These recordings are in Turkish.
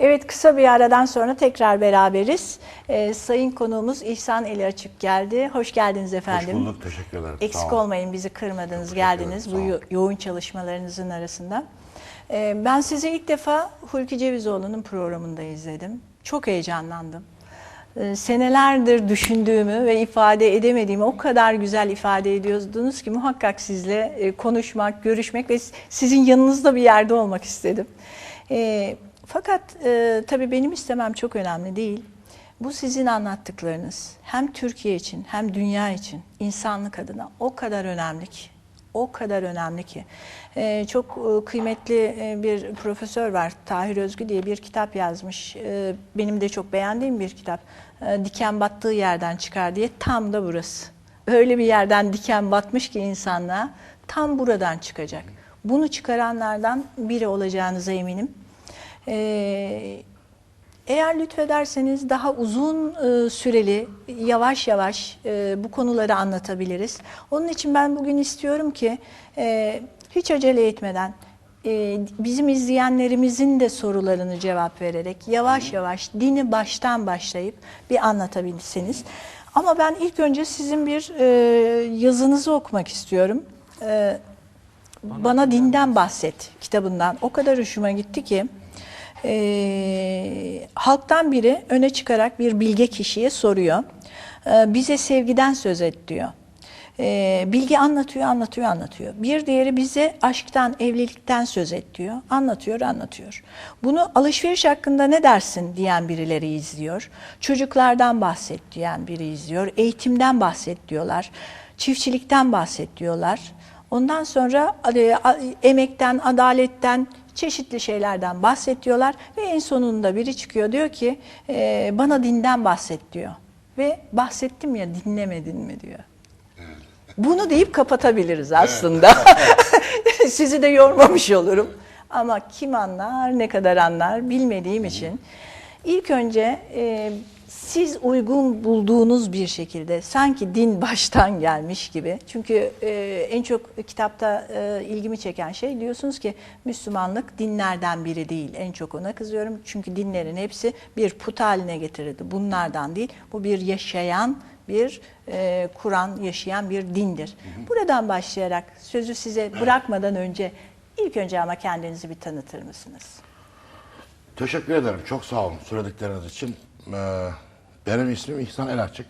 Evet kısa bir aradan sonra tekrar beraberiz. Ee, sayın konuğumuz İhsan Eli Açık geldi. Hoş geldiniz efendim. Hoş bulduk, teşekkür ederim. Eksik Sağ olmayın bizi kırmadınız, Çok geldiniz bu yo- yoğun çalışmalarınızın arasında. Ee, ben sizi ilk defa Hulki Cevizoğlu'nun programında izledim. Çok heyecanlandım. Ee, senelerdir düşündüğümü ve ifade edemediğimi o kadar güzel ifade ediyordunuz ki muhakkak sizle e, konuşmak, görüşmek ve sizin yanınızda bir yerde olmak istedim. Ee, fakat e, tabii benim istemem çok önemli değil. Bu sizin anlattıklarınız hem Türkiye için hem dünya için insanlık adına o kadar önemli ki. O kadar önemli ki. Çok e, kıymetli e, bir profesör var Tahir Özgü diye bir kitap yazmış. Benim de çok beğendiğim bir kitap. Ee, diken battığı yerden çıkar diye tam da burası. Öyle bir yerden diken batmış ki insanlığa tam buradan çıkacak. Bunu çıkaranlardan biri olacağınıza eminim. Ee, eğer lütfederseniz daha uzun e, süreli, yavaş yavaş e, bu konuları anlatabiliriz. Onun için ben bugün istiyorum ki e, hiç acele etmeden e, bizim izleyenlerimizin de sorularını cevap vererek yavaş yavaş dini baştan başlayıp bir anlatabilseniz. Ama ben ilk önce sizin bir e, yazınızı okumak istiyorum. E, bana dinden bahset kitabından. O kadar hoşuma gitti ki e, halktan biri öne çıkarak bir bilge kişiye soruyor. E, bize sevgiden söz et diyor. E, bilgi anlatıyor, anlatıyor, anlatıyor. Bir diğeri bize aşktan, evlilikten söz et diyor. Anlatıyor, anlatıyor. Bunu alışveriş hakkında ne dersin diyen birileri izliyor. Çocuklardan bahset diyen biri izliyor. Eğitimden bahset diyorlar. Çiftçilikten bahset diyorlar. Ondan sonra e, emekten, adaletten, çeşitli şeylerden bahsediyorlar ve en sonunda biri çıkıyor diyor ki e, bana dinden bahset diyor. Ve bahsettim ya dinlemedin mi diyor. Bunu deyip kapatabiliriz aslında. Sizi de yormamış olurum. Ama kim anlar, ne kadar anlar bilmediğim için. İlk önce e, siz uygun bulduğunuz bir şekilde sanki din baştan gelmiş gibi. Çünkü e, en çok kitapta e, ilgimi çeken şey diyorsunuz ki Müslümanlık dinlerden biri değil. En çok ona kızıyorum. Çünkü dinlerin hepsi bir put haline getirildi. Bunlardan değil. Bu bir yaşayan bir e, Kur'an yaşayan bir dindir. Buradan başlayarak sözü size bırakmadan önce ilk önce ama kendinizi bir tanıtır mısınız? Teşekkür ederim. Çok sağ olun söyledikleriniz için. Ee, benim ismim İhsan Elaçık.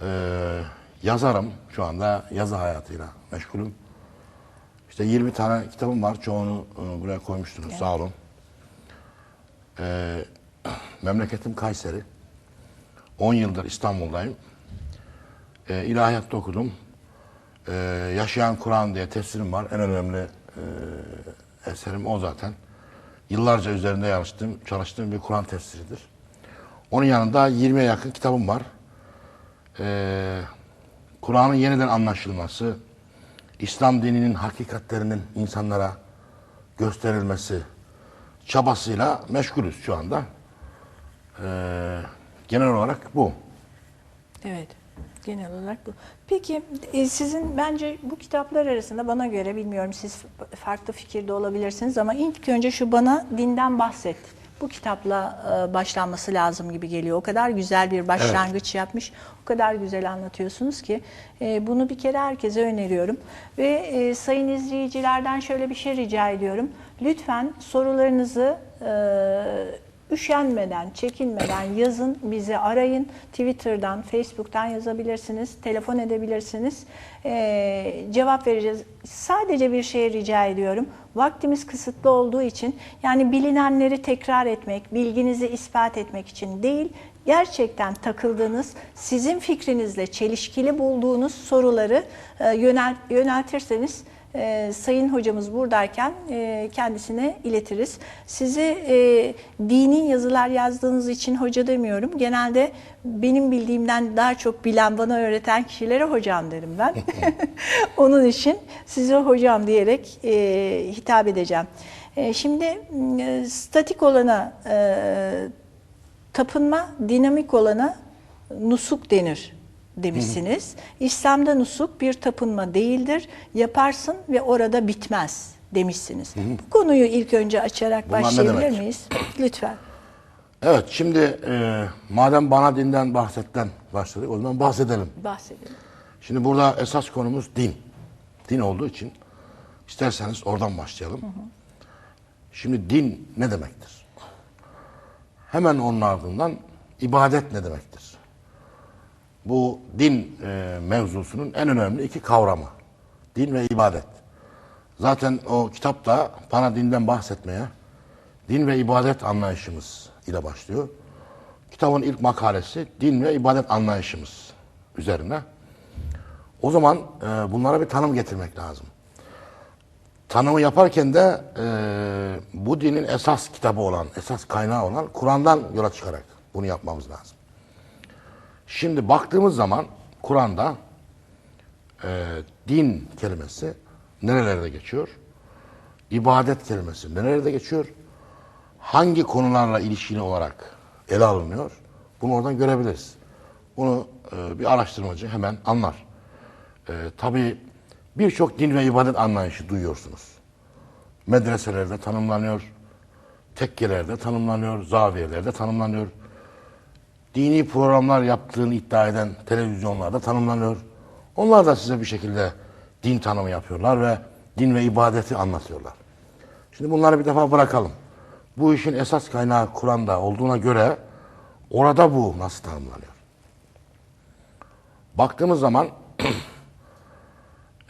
Ee, yazarım. Şu anda yazı hayatıyla meşgulüm. İşte 20 tane kitabım var. Çoğunu e, buraya koymuştunuz. Sağ olun. Ee, memleketim Kayseri. 10 yıldır İstanbul'dayım. Ee, ilahiyatta okudum. Ee, Yaşayan Kur'an diye tefsirim var. En önemli e, eserim o zaten. Yıllarca üzerinde çalıştığım, çalıştığım bir Kur'an tefsiridir. Onun yanında 20'ye yakın kitabım var. Ee, Kur'an'ın yeniden anlaşılması, İslam dininin hakikatlerinin insanlara gösterilmesi çabasıyla meşgulüz şu anda. Ee, genel olarak bu. Evet. Genel olarak bu. Peki e, sizin bence bu kitaplar arasında bana göre bilmiyorum siz farklı fikirde olabilirsiniz ama ilk önce şu bana dinden bahset. Bu kitapla e, başlanması lazım gibi geliyor. O kadar güzel bir başlangıç yapmış. O kadar güzel anlatıyorsunuz ki e, bunu bir kere herkese öneriyorum. Ve sayın izleyicilerden şöyle bir şey rica ediyorum. Lütfen sorularınızı Üşenmeden, çekinmeden yazın, bizi arayın. Twitter'dan, Facebook'tan yazabilirsiniz, telefon edebilirsiniz. Ee, cevap vereceğiz. Sadece bir şey rica ediyorum. Vaktimiz kısıtlı olduğu için yani bilinenleri tekrar etmek, bilginizi ispat etmek için değil, gerçekten takıldığınız, sizin fikrinizle çelişkili bulduğunuz soruları e, yönel, yöneltirseniz e, Sayın hocamız buradayken e, kendisine iletiriz. Sizi e, dini yazılar yazdığınız için hoca demiyorum. Genelde benim bildiğimden daha çok bilen, bana öğreten kişilere hocam derim ben. Onun için size hocam diyerek e, hitap edeceğim. E, şimdi e, statik olana e, tapınma, dinamik olana nusuk denir demişsiniz. İslam'da nusuk bir tapınma değildir. Yaparsın ve orada bitmez. demişsiniz. Bu konuyu ilk önce açarak Bunlar ne başlayabilir demek? miyiz? Lütfen. Evet şimdi e, madem bana dinden bahsetten başladık o zaman bahsedelim. Bahsedelim. Şimdi burada esas konumuz din. Din olduğu için isterseniz oradan başlayalım. Şimdi din ne demektir? Hemen onun ardından ibadet ne demektir? Bu din e, mevzusunun en önemli iki kavramı. Din ve ibadet. Zaten o kitapta bana dinden bahsetmeye din ve ibadet anlayışımız ile başlıyor. Kitabın ilk makalesi din ve ibadet anlayışımız üzerine. O zaman e, bunlara bir tanım getirmek lazım. Tanımı yaparken de e, bu dinin esas kitabı olan, esas kaynağı olan Kur'an'dan yola çıkarak bunu yapmamız lazım. Şimdi baktığımız zaman Kur'an'da e, din kelimesi nerelerde geçiyor? İbadet kelimesi nerelerde geçiyor? Hangi konularla ilişkili olarak ele alınıyor? Bunu oradan görebiliriz. Bunu e, bir araştırmacı hemen anlar. E, tabii birçok din ve ibadet anlayışı duyuyorsunuz. Medreselerde tanımlanıyor, tekkelerde tanımlanıyor, zaviyelerde tanımlanıyor. Dini programlar yaptığını iddia eden televizyonlarda tanımlanıyor. Onlar da size bir şekilde din tanımı yapıyorlar ve din ve ibadeti anlatıyorlar. Şimdi bunları bir defa bırakalım. Bu işin esas kaynağı Kur'an'da olduğuna göre orada bu nasıl tanımlanıyor? Baktığımız zaman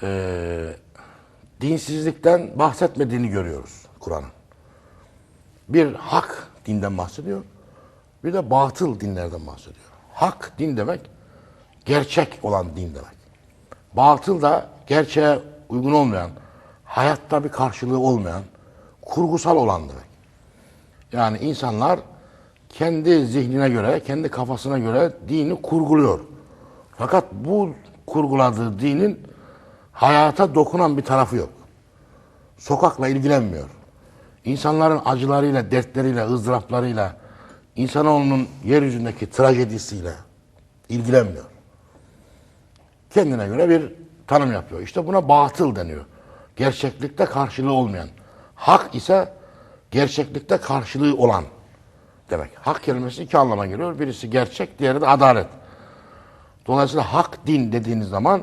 eee, dinsizlikten bahsetmediğini görüyoruz Kur'an'ın. Bir hak dinden bahsediyor, bir de batıl dinlerden bahsediyor. Hak din demek, gerçek olan din demek. Batıl da gerçeğe uygun olmayan, hayatta bir karşılığı olmayan, kurgusal olan demek. Yani insanlar kendi zihnine göre, kendi kafasına göre dini kurguluyor. Fakat bu kurguladığı dinin hayata dokunan bir tarafı yok. Sokakla ilgilenmiyor. İnsanların acılarıyla, dertleriyle, ızdıraplarıyla, insanoğlunun yeryüzündeki trajedisiyle ilgilenmiyor. Kendine göre bir tanım yapıyor. İşte buna batıl deniyor. Gerçeklikte karşılığı olmayan. Hak ise gerçeklikte karşılığı olan demek. Hak kelimesi iki anlama geliyor. Birisi gerçek, diğeri de adalet. Dolayısıyla hak din dediğiniz zaman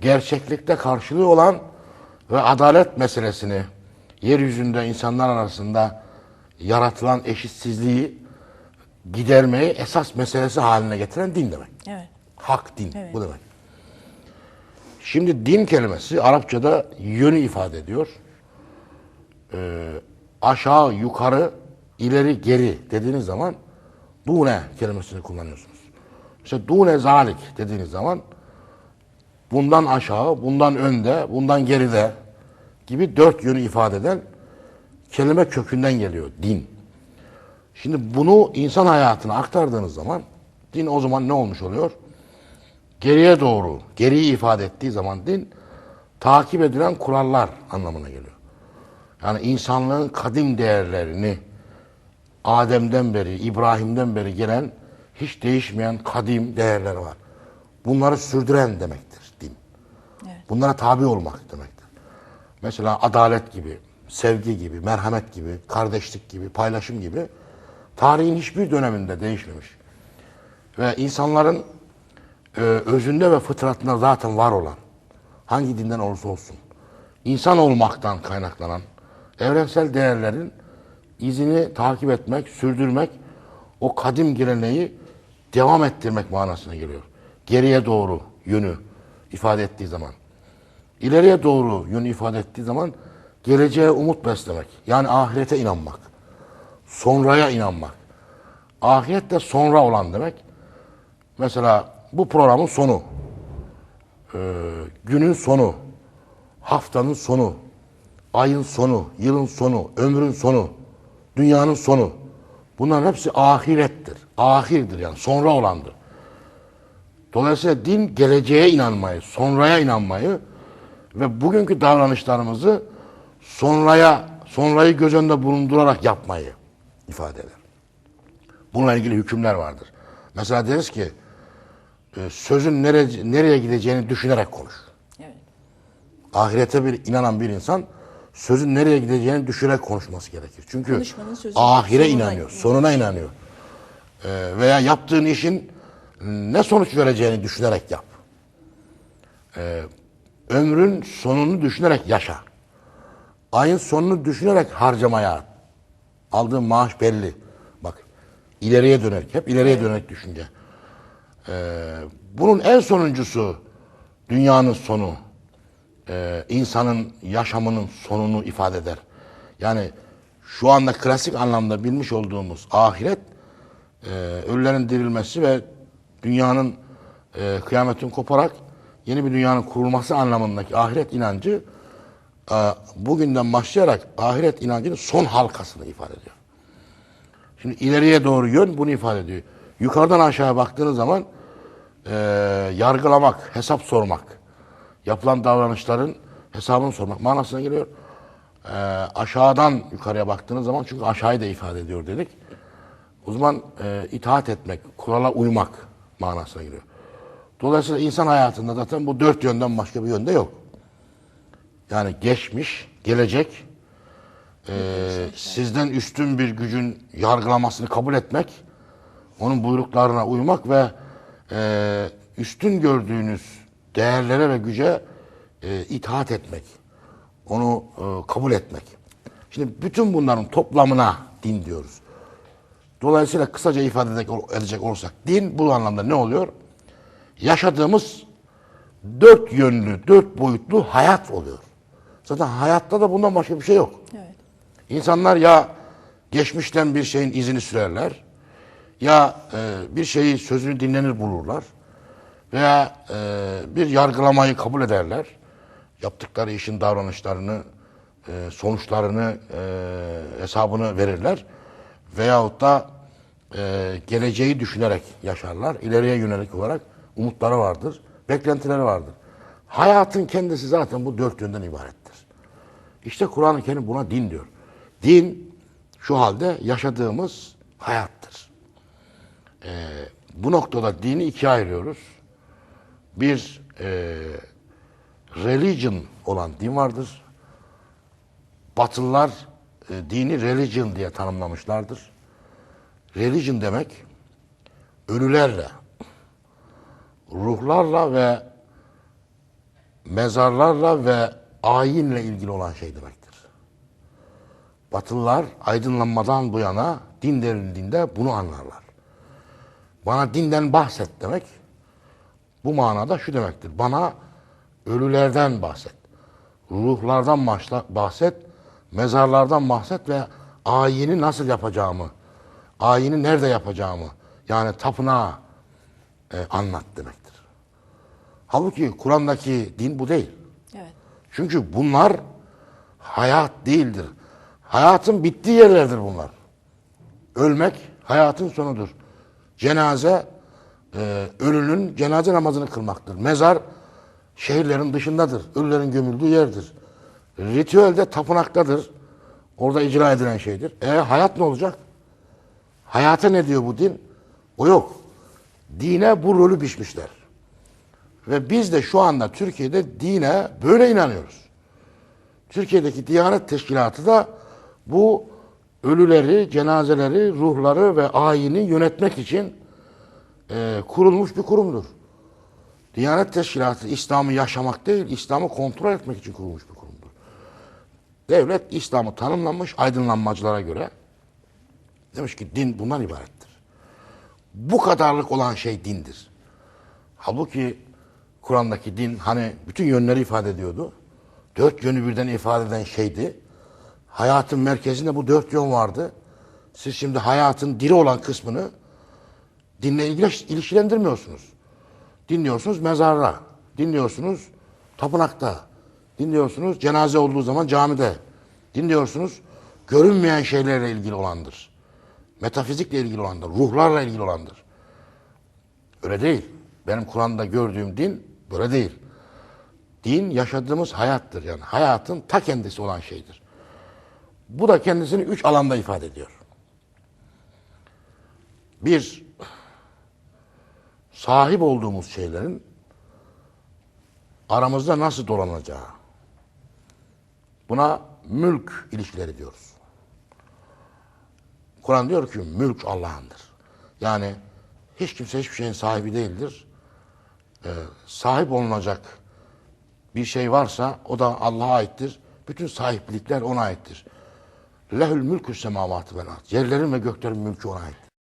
gerçeklikte karşılığı olan ve adalet meselesini yeryüzünde insanlar arasında yaratılan eşitsizliği gidermeyi esas meselesi haline getiren din demek. Evet. Hak din Evet. bu demek. Şimdi din kelimesi Arapçada yönü ifade ediyor. Ee, aşağı, yukarı, ileri, geri dediğiniz zaman dune kelimesini kullanıyorsunuz. İşte dune zalik dediğiniz zaman bundan aşağı, bundan önde, bundan geride gibi dört yönü ifade eden kelime kökünden geliyor din. Şimdi bunu insan hayatına aktardığınız zaman din o zaman ne olmuş oluyor? Geriye doğru, geriyi ifade ettiği zaman din takip edilen kurallar anlamına geliyor. Yani insanlığın kadim değerlerini Adem'den beri, İbrahim'den beri gelen hiç değişmeyen kadim değerler var. Bunları sürdüren demektir din. Bunlara tabi olmak demektir. Mesela adalet gibi, sevgi gibi, merhamet gibi, kardeşlik gibi, paylaşım gibi tarihin hiçbir döneminde değişmemiş. Ve insanların e, özünde ve fıtratında zaten var olan hangi dinden olursa olsun insan olmaktan kaynaklanan evrensel değerlerin izini takip etmek, sürdürmek, o kadim geleneği devam ettirmek manasına geliyor. Geriye doğru yönü ifade ettiği zaman. ileriye doğru yönü ifade ettiği zaman geleceğe umut beslemek. Yani ahirete inanmak. Sonraya inanmak. Ahiret de sonra olan demek. Mesela bu programın sonu, ee, günün sonu, haftanın sonu, ayın sonu, yılın sonu, ömrün sonu, dünyanın sonu. Bunların hepsi ahirettir. Ahirdir yani sonra olandır. Dolayısıyla din geleceğe inanmayı, sonraya inanmayı ve bugünkü davranışlarımızı sonraya, sonrayı göz önünde bulundurarak yapmayı ifade eder. Bununla ilgili hükümler vardır. Mesela deriz ki e, sözün nereye, nereye gideceğini düşünerek konuş. Evet. Ahirete bir inanan bir insan sözün nereye gideceğini düşünerek konuşması gerekir. Çünkü ahire sonuna inanıyor, inanıyor. sonuna inanıyor. Ee, veya yaptığın işin ne sonuç vereceğini düşünerek yap. Ee, ömrün sonunu düşünerek yaşa. Ayın sonunu düşünerek harcamaya. Aldığın maaş belli. Bak ileriye dönerek, hep ileriye dönerek düşünce. Ee, bunun en sonuncusu dünyanın sonu. Ee, insanın yaşamının sonunu ifade eder. Yani şu anda klasik anlamda bilmiş olduğumuz ahiret e, ölülerin dirilmesi ve dünyanın e, kıyametin koparak yeni bir dünyanın kurulması anlamındaki ahiret inancı bugünden başlayarak ahiret inancının son halkasını ifade ediyor. Şimdi ileriye doğru yön bunu ifade ediyor. Yukarıdan aşağıya baktığınız zaman e, yargılamak, hesap sormak, yapılan davranışların hesabını sormak manasına geliyor. E, aşağıdan yukarıya baktığınız zaman çünkü aşağıyı da ifade ediyor dedik. O zaman e, itaat etmek, kurala uymak manasına geliyor. Dolayısıyla insan hayatında zaten bu dört yönden başka bir yönde yok. Yani geçmiş, gelecek, e, sizden üstün bir gücün yargılamasını kabul etmek, onun buyruklarına uymak ve e, üstün gördüğünüz değerlere ve güce e, itaat etmek, onu e, kabul etmek. Şimdi bütün bunların toplamına din diyoruz. Dolayısıyla kısaca ifade edecek, olursak din bu anlamda ne oluyor? Yaşadığımız dört yönlü, dört boyutlu hayat oluyor. Zaten hayatta da bundan başka bir şey yok. Evet. İnsanlar ya geçmişten bir şeyin izini sürerler ya e, bir şeyi sözünü dinlenir bulurlar veya e, bir yargılamayı kabul ederler. Yaptıkları işin davranışlarını, e, sonuçlarını, e, hesabını verirler. Veyahut da e, geleceği düşünerek yaşarlar. İleriye yönelik olarak umutları vardır, beklentileri vardır. Hayatın kendisi zaten bu dört yönden ibarettir. İşte Kur'an-ı Kerim buna din diyor. Din şu halde yaşadığımız hayattır. Ee, bu noktada dini ikiye ayırıyoruz. Bir e, religion olan din vardır. Batılılar e, dini religion diye tanımlamışlardır. Religion demek ölülerle, ruhlarla ve mezarlarla ve ayinle ilgili olan şey demektir. Batılılar aydınlanmadan bu yana din denildiğinde bunu anlarlar. Bana dinden bahset demek bu manada şu demektir. Bana ölülerden bahset. Ruhlardan bahset. Mezarlardan bahset ve ayini nasıl yapacağımı, ayini nerede yapacağımı yani tapınağı e, anlat demektir. Halbuki Kur'an'daki din bu değil. Çünkü bunlar hayat değildir. Hayatın bittiği yerlerdir bunlar. Ölmek hayatın sonudur. Cenaze e, ölünün cenaze namazını kılmaktır. Mezar şehirlerin dışındadır. Ölülerin gömüldüğü yerdir. Ritüelde tapınaktadır. Orada icra edilen şeydir. E hayat ne olacak? Hayata ne diyor bu din? O yok. Dine bu rolü biçmişler. Ve biz de şu anda Türkiye'de dine böyle inanıyoruz. Türkiye'deki Diyanet Teşkilatı da bu ölüleri, cenazeleri, ruhları ve ayini yönetmek için e, kurulmuş bir kurumdur. Diyanet Teşkilatı İslam'ı yaşamak değil, İslam'ı kontrol etmek için kurulmuş bir kurumdur. Devlet İslam'ı tanımlamış aydınlanmacılara göre. Demiş ki din bundan ibarettir. Bu kadarlık olan şey dindir. Halbuki Kur'an'daki din hani bütün yönleri ifade ediyordu. Dört yönü birden ifade eden şeydi. Hayatın merkezinde bu dört yön vardı. Siz şimdi hayatın diri olan kısmını dinle ilişkilendirmiyorsunuz. Dinliyorsunuz mezarda, dinliyorsunuz tapınakta, dinliyorsunuz cenaze olduğu zaman camide, dinliyorsunuz görünmeyen şeylerle ilgili olandır. Metafizikle ilgili olandır, ruhlarla ilgili olandır. Öyle değil. Benim Kur'an'da gördüğüm din böyle değil. Din yaşadığımız hayattır. Yani hayatın ta kendisi olan şeydir. Bu da kendisini üç alanda ifade ediyor. Bir, sahip olduğumuz şeylerin aramızda nasıl dolanacağı. Buna mülk ilişkileri diyoruz. Kur'an diyor ki mülk Allah'ındır. Yani hiç kimse hiçbir şeyin sahibi değildir. Ee, sahip olunacak bir şey varsa o da Allah'a aittir. Bütün sahiplikler ona aittir. Lehül mülkü semavatı vel. Yerlerin ve göklerin mülkü ona aittir.